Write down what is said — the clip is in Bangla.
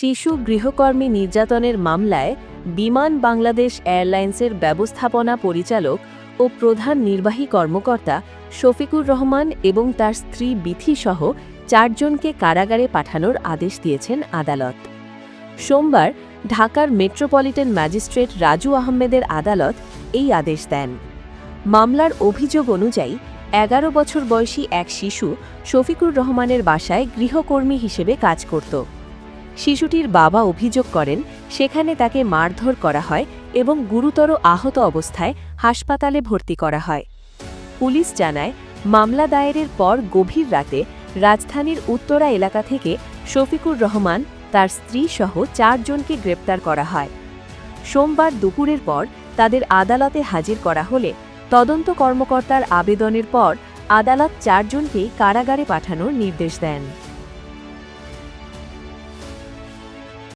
শিশু গৃহকর্মী নির্যাতনের মামলায় বিমান বাংলাদেশ এয়ারলাইন্সের ব্যবস্থাপনা পরিচালক ও প্রধান নির্বাহী কর্মকর্তা শফিকুর রহমান এবং তার স্ত্রী বিথি সহ চারজনকে কারাগারে পাঠানোর আদেশ দিয়েছেন আদালত। সোমবার ঢাকার মেট্রোপলিটন ম্যাজিস্ট্রেট রাজু আহমেদের আদালত এই আদেশ দেন। মামলার অভিযোগ অনুযায়ী এগারো বছর বয়সী এক শিশু শফিকুর রহমানের বাসায় গৃহকর্মী হিসেবে কাজ করত। শিশুটির বাবা অভিযোগ করেন, সেখানে তাকে মারধর করা হয় এবং গুরুতর আহত অবস্থায় হাসপাতালে ভর্তি করা হয়। পুলিশ জানায়, মামলা দায়েরের পর গভীর রাতে রাজধানীর উত্তরা এলাকা থেকে শফিকুর রহমান, তার স্ত্রী সহ চারজনকে গ্রেপ্তার করা হয়। সোমবার দুপুরের পর তাদের আদালতে হাজির করা হলে তদন্ত কর্মকর্তার আবেদনের পর আদালত চারজনকেই কারাগারে পাঠানোর নির্দেশ দেন।